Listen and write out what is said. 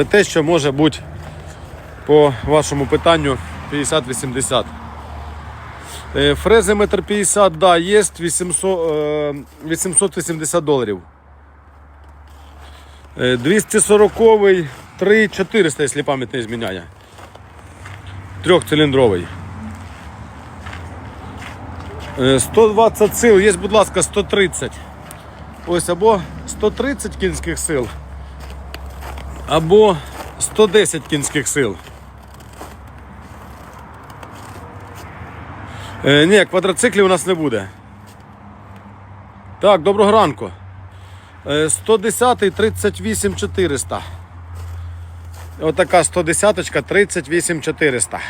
Це те, що може бути по вашому питанню 50-80. Е, Фрези метр 50, да, є 800, е, 880 доларів. Е, 240 3400, якщо пам'ять не зміняє. Трьохциліндровий. Е, 120 сил, є, будь ласка, 130. Ось або 130 кінських сил, або 110 кінських сил. Е, ні, квадроциклів у нас не буде. Так, доброго ранку. Е, 110 38 400. Отака 110 38 400.